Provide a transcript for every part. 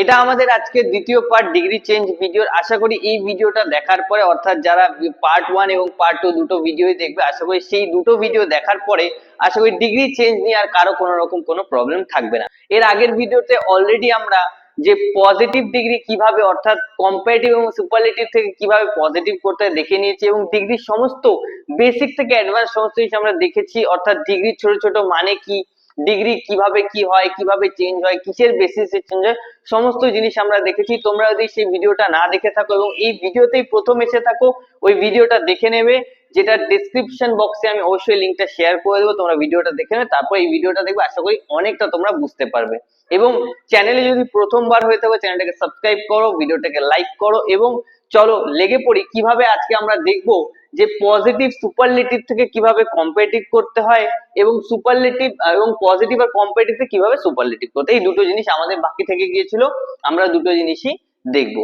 এটা আমাদের আজকে দ্বিতীয় পার্ট ডিগ্রি চেঞ্জ ভিডিওর আশা করি এই ভিডিওটা দেখার পরে, অর্থাৎ যারা পার্ট ওয়ান এবং পার্ট টু দুটো ভিডিওই দেখবে, আশা করি সেই দুটো ভিডিও দেখার পরে, আশা করি ডিগ্রি চেঞ্জ নিয়ে আর কারও কোনো রকম কোনো প্রবলেম থাকবে না। এর আগের ভিডিওতে অলরেডি আমরা যে পজিটিভ ডিগ্রি কীভাবে, অর্থাৎ কম্পারেটিভ এবং সুপারলেটিভ থেকে কীভাবে পজিটিভ করতে দেখে নিয়েছি এবং ডিগ্রির সমস্ত বেসিক থেকে অ্যাডভান্স সমস্ত কিছু আমরা দেখেছি, অর্থাৎ ডিগ্রির ছোট ছোট মানে কি ডিগ্রি কীভাবে কি হয়, কীভাবে চেঞ্জ হয়, কিসের বেসিসে চেঞ্জ হয়, সমস্ত জিনিস আমরা দেখেছি। তোমরা যদি সেই ভিডিওটা না দেখে থাকো এবং এই ভিডিওতেই প্রথম এসে থাকো, ওই ভিডিওটা দেখে নেবে যেটা ডেসক্রিপশন বক্সে আমি অবশ্যই লিংকটা শেয়ার করে দেবো, তোমরা ভিডিওটা দেখে নেবে, তারপর এই ভিডিওটা দেখবে, আশা করি অনেকটা তোমরা বুঝতে পারবে। এবং চ্যানেলে যদি প্রথমবার হয়ে থাকো চ্যানেলটাকে সাবস্ক্রাইব করো, ভিডিওটাকে লাইক করো, এবং চলো লেগে পড়ি, কীভাবে আজকে আমরা দেখব যে পজিটিভ সুপারলেটিভ থেকে কীভাবে কম্পারেটিভ করতে হয় এবং সুপারলেটিভ এবং পজিটিভ আর কম্পারেটিভ কীভাবে সুপারলেটিভ করতে এই দুটো জিনিস আমাদের বাকি থেকে গিয়েছিল, আমরা দুটো জিনিসই দেখব।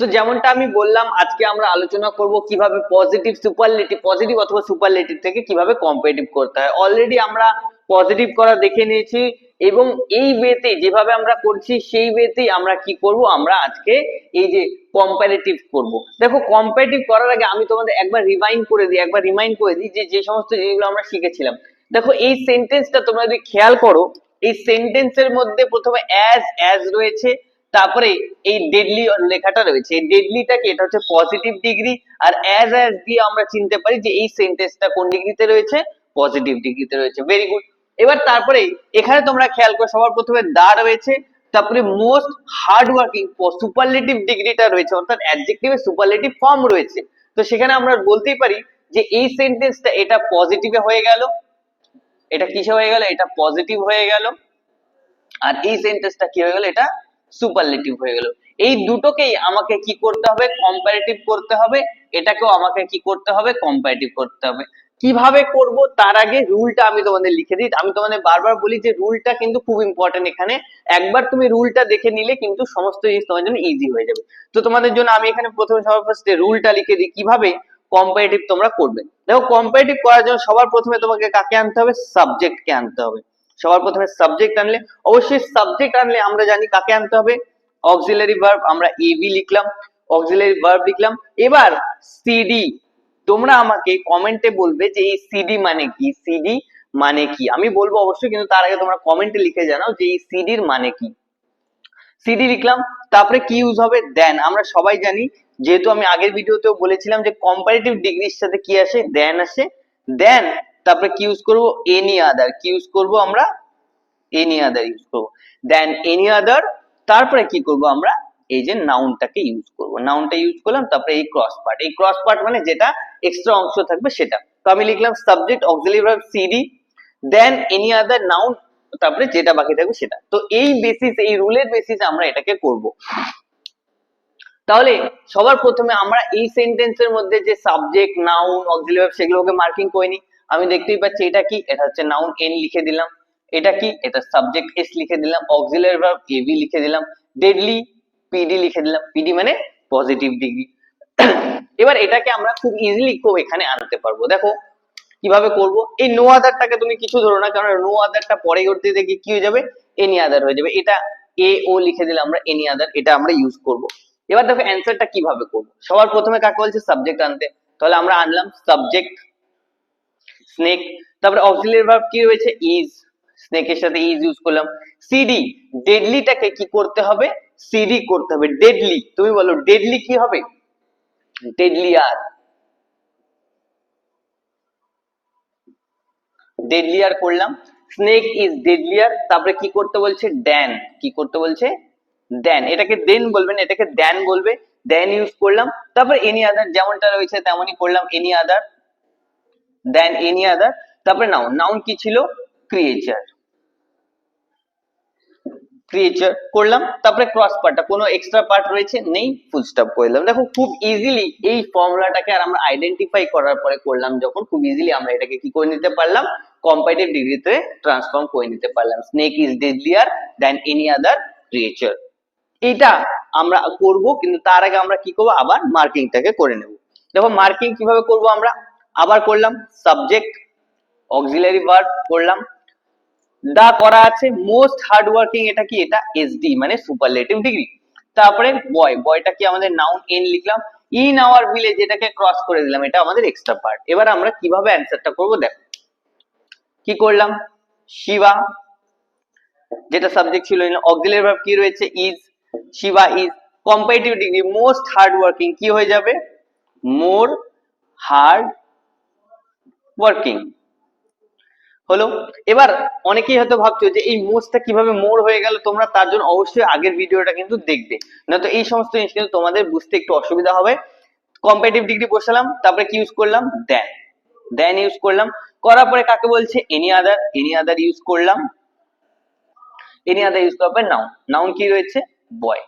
তো যেমনটা আমি বললাম, আজকে আমরা আলোচনা করব কীভাবে পজিটিভ সুপারলেটিভ পজিটিভ অথবা সুপারলেটিভ থেকে কীভাবে কম্পারেটিভ করতে হয়। অলরেডি আমরা পজিটিভ করা দেখে নিয়েছি। এবং এই ওয়েতে যেভাবে আমরা করছি, সেই ওয়েতেই আমরা কি করব? আমরা আজকে এই যে কম্পারেটিভ করব। দেখো কম্পারেটিভ করার আগে আমি তোমাদের একবার রিমাইন্ড করে দিই, একবার রিমাইন্ড করে দিই যে যে সমস্ত জিনিসগুলো আমরা শিখেছিলাম। দেখো, এই সেন্টেন্সটা তোমরা যদি খেয়াল করো, এই সেন্টেন্সের মধ্যে প্রথমে অ্যাজ অ্যাজ রয়েছে, তারপরে এই ডেডলি লেখাটা রয়েছে। এই ডেডলিটাকে এটা হচ্ছে পজিটিভ ডিগ্রি আর অ্যাজ অ্যাজ দিয়ে আমরা চিনতে পারি যে এই সেন্টেন্সটা কোন ডিগ্রিতে রয়েছে? পজিটিভ ডিগ্রিতে রয়েছে। ভেরি গুড এবার তারপরে এখানে তোমরা খেয়াল করো, সবার প্রথমে দা রয়েছে, তারপরে মোস্ট হার্ড ওয়ার্কিং সুপারলেটিভ ডিগ্রিটা রয়েছে, অর্থাৎ অ্যাডজেক্টিভে সুপারলেটিভ ফর্ম রয়েছে। তো সেখানে আমরা বলতেই পারি যে এই সেন্টেন্সটা এটা পজিটিভে হয়ে গেল, এটা কিসে হয়ে গেল? এটা পজিটিভ হয়ে গেল, আর এই সেন্টেন্সটা কি হয়ে গেল? এটা সুপারলেটিভ হয়ে গেল। এই দুটোকেই আমাকে কি করতে হবে? কম্পারেটিভ করতে হবে, এটাকেও আমাকে কি করতে হবে? কম্পারেটিভ করতে হবে। কীভাবে করব তার আগে রুলটা আমি তোমাদের লিখে দিই। আমি তোমাদের বারবার বলি যে রুলটা কিন্তু খুব ইম্পর্টেন্ট এখানে। একবার তুমি রুলটা দেখে নিলে কিন্তু সমস্ত জিনিস তোমার জন্য ইজি হয়ে যাবে। তো তোমাদের জন্য আমি এখানে প্রথমে সবার ফার্স্টে রুলটা লিখে দিই, কীভাবে কম্পারেটিভ তোমরা করবে। দেখো কম্পারেটিভ করার জন্য সবার প্রথমে তোমাকে কাকে আনতে হবে? সাবজেক্টকে আনতে হবে। সবার প্রথমে সাবজেক্ট আনলে, অবশ্যই সাবজেক্ট আনলে আমরা জানি কাকে আনতে হবে। অক্সিলারি ভার্ব আমরা এবি লিখলাম অক্সিলারি ভার্ব লিখলাম। এবার সিডি তোমরা আমাকে কমেন্টে বলবে যে এই সিডি মানে কি? সিডি মানে কি? আমি বলব অবশ্যই, কিন্তু তার আগে তোমরা কমেন্টে লিখে জানাও যে এই সিডির মানে কি। সিডি লিখলাম, তারপরে কি ইউজ হবে? দেন আমরা সবাই জানি, যেহেতু আমি আগের ভিডিওতেও বলেছিলাম যে কম্পারেটিভ ডিগ্রির সাথে কি আসে? দেন আসে। দেন তারপরে কি ইউজ করব? এনি আদার কি ইউজ করব আমরা? এনি আদার ইউজ করব। দেন এনি আদার তারপরে কি করব আমরা? এই যে নাউনটাকে ইউজ করব। নাউনটা ইউজ করলাম, তারপরে এই ক্রস পার্ট এই ক্রস পার্ট মানে যেটা এক্সট্রা অংশ থাকবে সেটা। তো আমি লিখলাম subject auxiliary verb CD than any other noun তারপরে যেটা বাকি থাকবে সেটা। তো এই বেসিস এই রুলের বেসিসে আমরা এটাকে করব। তাহলে সবার প্রথমে আমরা এই সেন্টেন্সের মধ্যে যে সাবজেক্ট নাউন অক্সিলারি ভার্ব সেগুলোকে মার্কিং করে নিই। আমি দেখতেই পাচ্ছি এটা কি? এটা হচ্ছে নাউন এন লিখে দিলাম। এটা কি? এটা সাবজেক্ট এস লিখে দিলাম। অক্সিলারি ভার্ব এবি লিখে দিলাম। ডেডলি পিডি লিখে দিলাম। পিডি মানে পজিটিভ ডিগ্রি এবার এটাকে আমরা খুব ইজিলি খুব এখানে আনতে পারব। দেখো, কীভাবে করব? এই নো আদারটাকে তুমি কিছু ধরো না, কারণ নো আদারটা পরে করতে দেখি কি হয়ে যাবে? এনি আদার হয়ে যাবে। এটা এ ও লিখে দিলে আমরা এনি আদার এটা আমরা ইউজ করব। এবার দেখো অ্যান্সারটা কীভাবে করব? সবার প্রথমে কাকে বলছে? সাবজেক্ট আনতে। তাহলে আমরা আনলাম সাবজেক্ট স্নেক তারপরে অক্সিলারি ভার্ব কি রয়েছে? ইজ স্নেকের সাথে ইজ ইউজ করলাম। সিডি ডেডলিটাকে কি করতে হবে? সিডি করতে হবে ডেডলি তুমি বলো ডেডলি কি হবে? ডেডলি আর। ডেডলিয়ার করলাম। স্নেক ইজ ডেডলিয়ার তারপরে কি করতে বলছে? ড্যান কি করতে বলছে? ড্যান এটাকে দেন বলবেন, এটাকে দ্যান বলবে। দেন ইউজ করলাম। তারপর এনি আদার যেমনটা রয়েছে তেমনই করলাম এনি আদার দেন এনি আদার তারপরে নাউন নাউন কি ছিল? ক্রিয়েচার ক্রিয়েচার করলাম, তারপরে ক্রস পার্টটা কোনো এক্সট্রা পার্ট রয়েছে? নেই ফুল স্টপ করলাম দেখো, খুব ইজিলি এই ফর্মুলাটাকে আর আমরা আইডেন্টিফাই করার পরে করলাম যখন, খুব ইজিলি আমরা এটাকে কি করে নিতে পারলাম? কম্পারেটিভ ডিগ্রিতে ট্রান্সফর্ম করে নিতে পারলাম। Snake is deadlier than any other creature এটা আমরা করব, কিন্তু তার আগে আমরা কি করব? আবার মার্কিংটাকে করে নেব। দেখো মার্কিং কীভাবে করব আমরা? আবার করলাম সাবজেক্ট অক্সিলারি ভার্ব করলাম। দা করা আছে মোস্ট হার্ড ওয়ার্কিং এটা কি? এটা এসডি মানে সুপারলেটিভ ডিগ্রি তারপরে বয় বয়টা কি আমাদের নাউন এন লিখলাম? ইন আওয়ার ভিলেজ এটাকে ক্রস করে দিলাম, এটা আমাদের এক্সট্রা পার্ট এবার আমরা কীভাবে অ্যান্সারটা করব দেখো। কি করলাম? শিবা, যেটা সাবজেক্ট ছিল অক্সিলারি ভার্ব কি রয়েছে? Is Shiva is comparative degree most hard working কি হয়ে যাবে? মোর হার্ড ওয়ার্কিং হলো। এবার অনেকেই হয়তো ভাবছ যে এই মোস্টটা কীভাবে মোর হয়ে গেল, তোমরা তার জন্য অবশ্যই আগের ভিডিওটা কিন্তু দেখবে। না তো এই সমস্ত জিনিস কিন্তু তোমাদের বুঝতে একটু অসুবিধা হবে। কম্পারেটিভ ডিগ্রি বসালাম, তারপরে কি ইউজ করলাম? দেন দেন ইউজ করলাম। করার পরে কাকে বলছে? Any other any other use করলাম। এনি আদার ইউজ করার পরে নাউন নাউন কি রয়েছে? বয়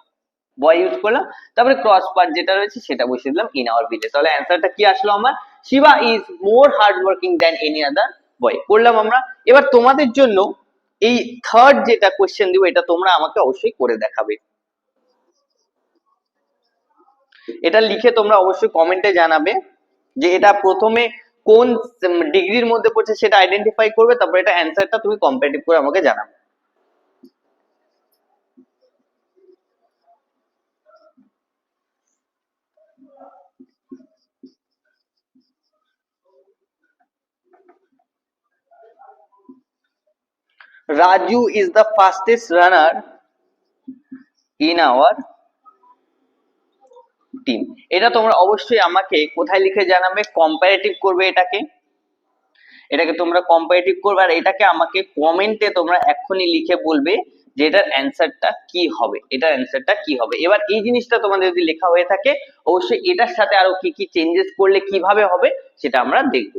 বয় ইউজ করলাম। তারপরে ক্রস পার্ট যেটা রয়েছে সেটা বসিয়ে দিলাম ইন আওয়ার ভিলেজ তাহলে অ্যান্সারটা কি আসলো আমার? Shiva is more hard working than any other boy করলাম আমরা, এবার তোমাদের জন্য এই থার্ড যেটা কোয়েশ্চেন দিব, এটা তোমরা আমাকে অবশ্যই করে দেখাবে। এটা লিখে তোমরা অবশ্যই কমেন্টে জানাবে যে এটা প্রথমে কোন ডিগ্রির মধ্যে পড়ছে সেটা আইডেন্টিফাই করবে, তারপর এটা অ্যান্সারটা তুমি কম্পারেটিভ করে আমাকে জানাবে। Raju is the fastest runner in our team এটা তোমরা অবশ্যই আমাকে কোথায় লিখে জানাবে? কম্পারেটিভ করবে এটাকে। এটাকে তোমরা কম্পারেটিভ করবে আর এটাকে আমাকে কমেন্টে তোমরা এক্ষুনি লিখে বলবে যে এটার অ্যান্সারটা কি হবে। এটার অ্যান্সারটা কি হবে। এবার এই জিনিসটা তোমাদের যদি লেখা হয়ে থাকে, অবশ্যই এটার সাথে আরও কি কি চেঞ্জেস করলে কীভাবে হবে সেটা আমরা দেখব।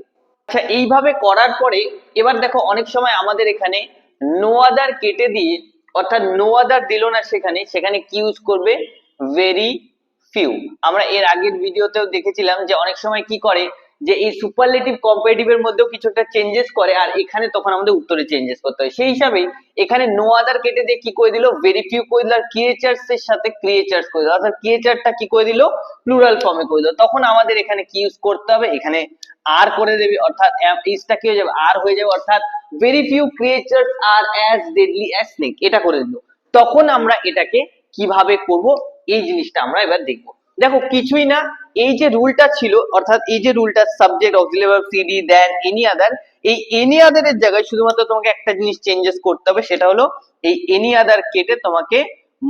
আচ্ছা এইভাবে করার পরে, এবার দেখো অনেক সময় আমাদের এখানে নো আদার কেটে দিয়ে, অর্থাৎ নো আদার দিল না সেখানে সেখানে কি ইউজ করবে? ভেরি ফিউ আমরা এর আগের ভিডিওতেও দেখেছিলাম যে অনেক সময় কি করে? যে এই সুপারলেটিভ কম্পারেটিভ এর মধ্যেও কিছু একটা চেঞ্জেস করে আর এখানে তখন আমাদের উত্তরে চেঞ্জেস করতে হয়। সেই হিসাবে এখানে নো আদার কেটে দিয়ে কি করে দিল? ভেরি ফিউ করে দিল। আর ক্রিয়েচার্স এর সাথে ক্রিয়েচার্স করে দিল। অর্থাৎ ক্রিয়েচারটা কি করে দিল? প্লুরাল ফর্মে করে দিল। তখন আমাদের এখানে কি ইউজ করতে হবে? এখানে আর করে দেবে। অর্থাৎ ইসটা কি হয়ে যাবে? আর হয়ে যাবে। অর্থাৎ ভেরি ফিউ ক্রিয়েচার্স আর অ্যাজ ডেডলি অ্যাজ স্নেক এটা করে দিল। তখন আমরা এটাকে কীভাবে করব? এই জিনিসটা আমরা এবার দেখব। দেখো, কিছুই না এই যে রুলটা ছিল, অর্থাৎ এই যে রুলটা subject auxiliary verb CD than any other এই এনি আদার এর জায়গায় শুধুমাত্র তোমাকে একটা জিনিস চেঞ্জেস করতে হবে, সেটা হলো এই এনি আদার কেটে তোমাকে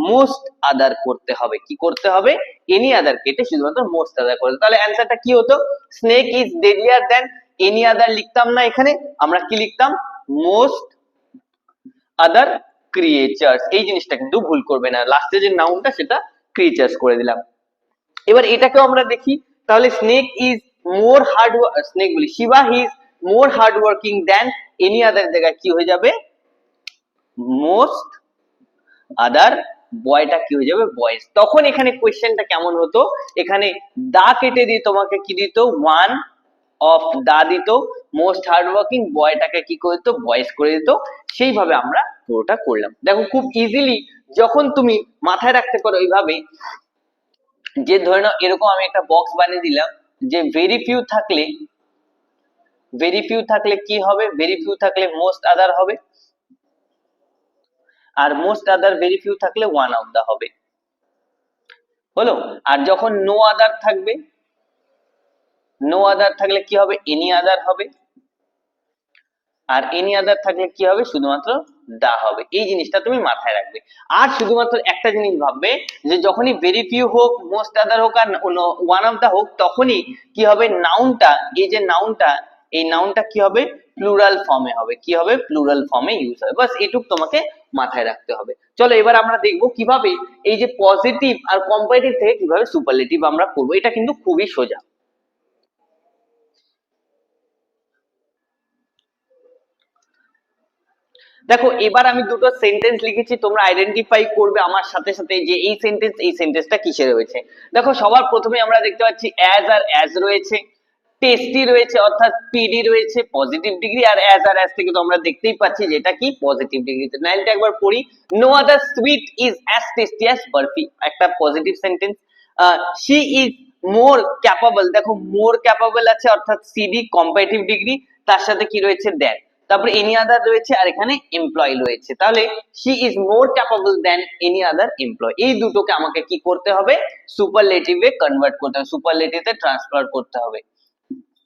মোস্ট আদার করতে হবে। কি করতে হবে? এনি আদার কেটে শুধুমাত্র মোস্ট আদার করতে তাহলে অ্যান্সারটা কি হতো? Snake is deadlier than any other লিখতাম না এখানে, আমরা কি লিখতাম? মোস্ট আদার ক্রিয়েচার্স এই জিনিসটা কিন্তু ভুল করবে না। লাস্টে যে নাউনটা সেটা ক্রিয়েচার্স করে দিলাম। এবার এটাকেও আমরা দেখি, তাহলে snake is more hard snake বলি Shiva is more hard working than any other জায়গায়, কি হয়ে যাবে? মোস্ট আদার বয়টা কি হয়ে যাবে? বয়েস তখন এখানে কোয়েশ্চেনটা কেমন হতো? এখানে দা কেটে দিয়ে তোমাকে কি দিত? ওয়ান অফ দা দিত। মোস্ট হার্ড ওয়ার্কিং বয়টাকে কি করে দিত? বয়েস করে দিত। সেইভাবে আমরা পুরোটা করলাম। দেখো, খুব ইজিলি যখন তুমি মাথায় রাখতে পারো এইভাবে যে ধরে নাও এরকম আমি একটা বক্স বানিয়ে দিলাম, যে ভেরি ফিউ থাকলে ভেরি ফিউ থাকলে কি হবে? ভেরি ফিউ থাকলে মোস্ট আদার হবে, আর মোস্ট আদার ভেরি ফিউ থাকলে ওয়ান অফ দা হবে। হলো? আর যখন নো আদার থাকবে নো আদার থাকলে কি হবে? এনি আদার হবে। আর এনি আদার থাকলে কি হবে? শুধুমাত্র দা হবে। এই জিনিসটা তুমি মাথায় রাখবে। আর শুধুমাত্র একটা জিনিস ভাববে, যে যখনই ভেরি ফিউ হোক মোস্ট আদার হোক, আর ওয়ান অফ দা হোক, তখনই কি হবে? নাউনটা এই যে নাউনটা এই নাউনটা কি হবে? প্লুরাল ফর্মে হবে। কি হবে? প্লুরাল ফর্মে ইউজ হবে। বাস এটুক তোমাকে মাথায় রাখতে হবে। চলো এবার আমরা দেখব কীভাবে এই যে পজিটিভ আর কম্পারেটিভ থেকে কীভাবে সুপারলেটিভ আমরা করব। এটা কিন্তু খুবই সোজা। দেখো, এবার আমি দুটো সেন্টেন্স লিখেছি, তোমরা আইডেন্টিফাই করবে আমার সাথে সাথে যে এই সেন্টেন্স এই সেন্টেন্সটা কিসে রয়েছে। দেখো, সবার প্রথমে আমরা দেখতে পাচ্ছি অ্যাজ আর অ্যাজ রয়েছে টেস্টি রয়েছে, অর্থাৎ পিডি রয়েছে পজিটিভ ডিগ্রি আর অ্যাজ আর অ্যাজ থেকে তো আমরা দেখতেই পাচ্ছি যেটা কি? পজিটিভ ডিগ্রি ডিগ্রিতে নাইনটা একবার পড়ি no other sweet is as tasty as barfi একটা positive sentence she is more capable দেখো মোর ক্যাপাবল আছে, অর্থাৎ সিডি কম্পারেটিভ ডিগ্রি তার সাথে কি রয়েছে? দেন তারপরে এনি আদার রয়েছে আর এখানে এমপ্লয় রয়েছে। তাহলে she is more capable than any other employee এই দুটোকে আমাকে কি করতে হবে? সুপারলেটিভে কনভার্ট করতে হবে। সুপারলেটিভে ট্রান্সফার করতে হবে।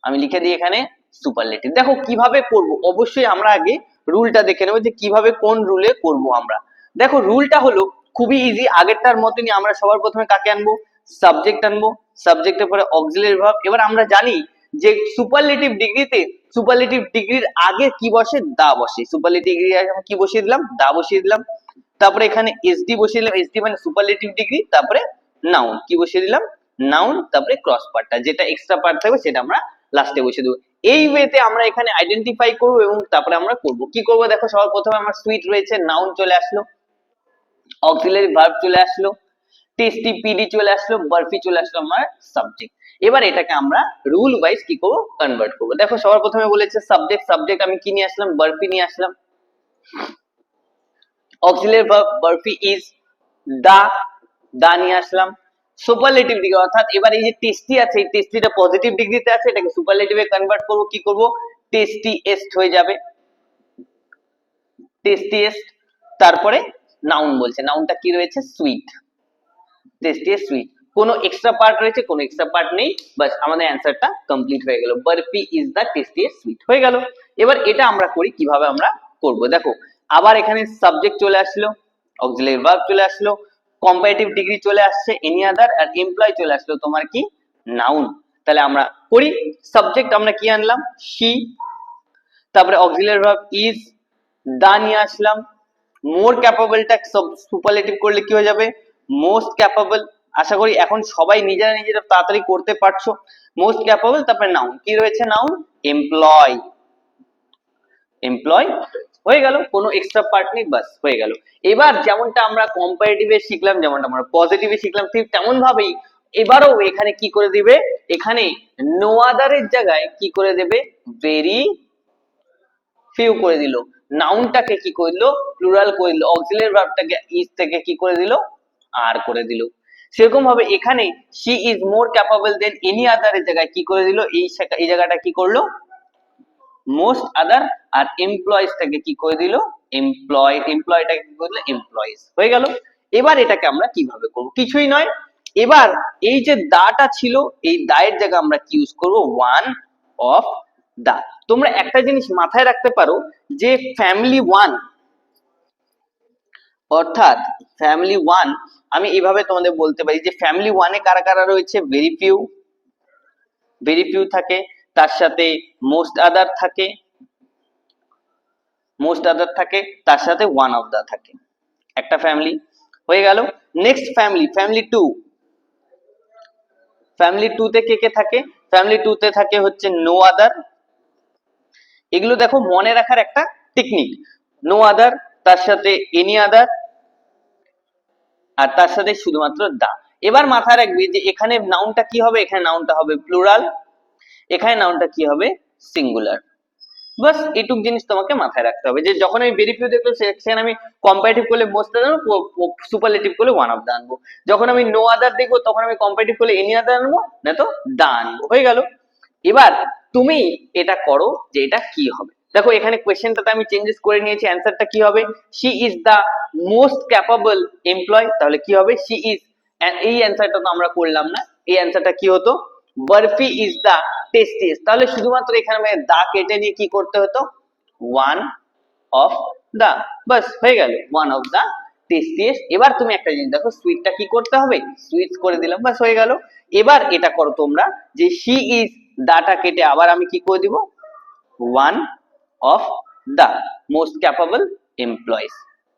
আমি লিখে দিই এখানে সুপারলেটিভ দেখো কীভাবে করব? অবশ্যই আমরা আগে রুলটা দেখে নেব যে কীভাবে কোন রুলে করব আমরা। দেখো রুলটা হলো খুবই ইজি আগেরটার মতনই আমরা সবার প্রথমে কাকে আনব? সাবজেক্ট আনব। সাবজেক্টের পরে অক্সিলারি ভার্ব এবার আমরা জানি যে সুপারলেটিভ ডিগ্রিতে সুপারলেটিভ ডিগ্রির আগে কি বসে? দা বসে। সুপারলেটিভ ডিগ্রি কি বসিয়ে দিলাম? দা বসিয়ে দিলাম। তারপরে এখানে এসডি বসিয়ে দিলাম। এসডি মানে সুপারলেটিভ ডিগ্রি তারপরে নাউন কি বসিয়ে দিলাম? নাউন তারপরে ক্রস পার্টটা যেটা এক্সট্রা পার্ট থাকবে, সেটা আমরা লাস্টে বসিয়ে দেবো। এই ওয়েতে আমরা এখানে আইডেন্টিফাই করব এবং তারপরে আমরা করব। কি করব? দেখো, সবার প্রথমে আমার সুইট রয়েছে নাউন চলে আসলো অক্সিলারি ভার্ব চলে আসলো টেস্টি পিডি চলে আসলো বার্ফি চলে আসলো আমার সাবজেক্ট এবার এটাকে আমরা রুল ওয়াইজ কি করব? কনভার্ট করব। দেখো, সবার প্রথমে বলেছে সাবজেক্ট সাবজেক্ট আমি কি নিয়ে আসলাম? বার্ফি নিয়ে আসলাম। Auxiliary verb barfi is the the নিয়ে আসলাম। সুপারলেটিভ ডিগ্রি অর্থাৎ এবার এই যে টেস্টি আছে, এই টেস্টিটা পজিটিভ ডিগ্রিতে আছে, এটাকে সুপারলেটিভে কনভার্ট করব, কি করব? টেস্টি এস্ট হয়ে যাবে। টেস্টিয়েস্ট তারপরে নাউন বলছে। নাউনটা কি রয়েছে? সুইট টেস্টিয়েস্ট সুইট কোনো এক্সট্রা পার্ট রয়েছে, কোনো এক্সট্রা পার্ট নেই। বাস আমাদের অ্যান্সারটা কমপ্লিট হয়ে গেল। Barfi is the tastiest sweet হয়ে গেল। এবার এটা আমরা করি, কীভাবে আমরা করব? দেখো, আবার এখানে সাবজেক্ট চলে আসলো অক্সিলারি ভার্ব চলে আসলো কম্পারেটিভ ডিগ্রি চলে আসছে এনি আদার আর এমপ্লয় চলে আসলো, তোমার কি? নাউন তাহলে আমরা করি সাবজেক্ট আমরা কি আনলাম? শি তারপরে অক্সিলারি ভার্ব ইজ দা নিয়ে আসলাম। মোর ক্যাপাবলটা সুপারলেটিভ করলে কি হয়ে যাবে? মোস্ট ক্যাপাবল আশা করি এখন সবাই নিজেরা নিজেরা তাড়াতাড়ি করতে পারছ। মোস্ট ক্যাপাবল তারপরে নাউন কি রয়েছে নাউন এমপ্লয় এমপ্লয় হয়ে গেল, কোনো এক্সট্রা পার্ট নেই, বাস, হয়ে গেল। এবার যেমনটা আমরা কম্পারেটিভে শিখলাম, যেমনটা আমরা পজিটিভে শিখলাম, ঠিক তেমন ভাবেই এবারও এখানে কি করে দিবে? এখানে নো আদারের জায়গায় কি করে দেবে? ভেরি ফিউ করে দিল। নাউনটাকে কি করে দিল প্লুরাল করে দিল। অক্সিলারি ভার্বটাকে ইজ থেকে কি করে দিল? আর করে দিল। সেরকম ভাবে এখানে she is more capable than any আদারের জায়গায় কি করে দিল? এই এই জায়গাটা কি করল? মোস্ট আদার আর এমপ্লয়িজটাকে কি করে দিল? এমপ্লয় এমপ্লয়টাকে কি করে দিল? এমপ্লয়িজ হয়ে গেল। এবার এটাকে আমরা কীভাবে করব? কিছুই নয়। এবার এই যে দাটা ছিল, এই দায়ের জায়গায় আমরা কি ইউজ করব? ওয়ান অফ দা তোমরা একটা জিনিস মাথায় রাখতে পারো যে ফ্যামিলি ওয়ান অর্থাৎ ফ্যামিলি ওয়ান আমি এভাবে তোমাদের বলতে পারি যে ফ্যামিলি ওয়ানে কারা কারা রয়েছে? ভেরি ফিউ ভেরি ফিউ থাকে। তার সাথে মোস্ট আদার থাকে। মোস্ট আদার থাকে। তার সাথে ওয়ান অফ দা থাকে। একটা ফ্যামিলি হয়ে গেল। Next family family two family two তে কে কে থাকে? ফ্যামিলি টু তে থাকে হচ্ছে নো আদার এগুলো দেখো মনে রাখার একটা টেকনিক নো আদার তার সাথে এনি আদার আর তার সাথে শুধুমাত্র দা এবার মাথায় রাখবি যে এখানে নাউনটা কি হবে? এখানে নাউনটা হবে প্লুরাল এখানে নাউনটা কি হবে? সিঙ্গুলার বাস এইটুক জিনিস তোমাকে মাথায় রাখতে হবে যে যখন আমি ভেরি ফিউ দেখব সেখানে আমি কম্পারেটিভ করলে মোস্ট আনব সুপারলেটিভ করলে ওয়ান অফ দা আনব। যখন আমি নো আদার দেখব, তখন আমি কম্পারেটিভ করলে এনি আদার আনব? না তো দা আনব। হয়ে গেল। এবার তুমি এটা করো যে এটা কি হবে। দেখো, এখানে কোয়েশ্চেনটাতে আমি চেঞ্জেস করে নিয়েছি অ্যান্সারটা কি হবে? She is the most capable employee তাহলে কি হবে? শি ইজ এই অ্যান্সারটা তো আমরা করলাম না। এই অ্যান্সারটা কি হতো? বরফি ইজ দা টেস্টিয়েস্ট তাহলে শুধুমাত্র এখানে দা কেটে নিয়ে কি করতে হতো? ওয়ান অফ দা বাস, হয়ে গেল। ওয়ান অফ দা টেস্টিয়েস্ট এবার তুমি একটা জিনিস দেখো সুইটটা কি করতে হবে? সুইচ করে দিলাম, বাস, হয়ে গেল। এবার এটা করো তোমরা যে শি ইজ দাটা কেটে আবার আমি কি করে দিব? One of the most capable employees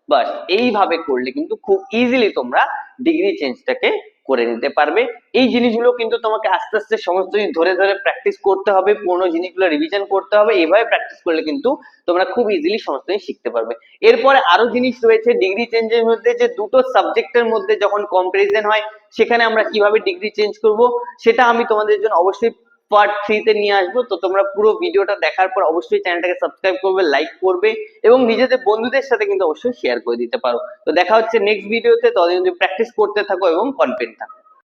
বাস এইভাবে করলে কিন্তু খুব ইজিলি তোমরা ডিগ্রি চেঞ্জটাকে করে নিতে পারবে। এই জিনিসগুলো কিন্তু তোমাকে আস্তে আস্তে সমস্ত জিনিস ধরে ধরে প্র্যাকটিস করতে হবে, পুরোনো জিনিসগুলো রিভিশন করতে হবে এইভাবে প্র্যাকটিস করলে কিন্তু তোমরা খুব ইজিলি সমস্ত জিনিস শিখতে পারবে। এরপরে আরও জিনিস রয়েছে ডিগ্রি চেঞ্জের মধ্যে যে দুটো সাবজেক্টের মধ্যে যখন কম্পারিজন হয়, সেখানে আমরা কীভাবে ডিগ্রি চেঞ্জ করব, সেটা আমি তোমাদের জন্য অবশ্যই পার্ট থ্রিতে নিয়ে আসব। তো তোমরা পুরো ভিডিওটা দেখার পর অবশ্যই চ্যানেলটাকে সাবস্ক্রাইব করবে লাইক করবে এবং নিজেদের বন্ধুদের সাথে কিন্তু অবশ্যই শেয়ার করে দিতে পারো। তো দেখা হচ্ছে নেক্সট ভিডিওতে ততদিন প্র্যাকটিস করতে থাকো এবং কনফিডেন্ট থাকো।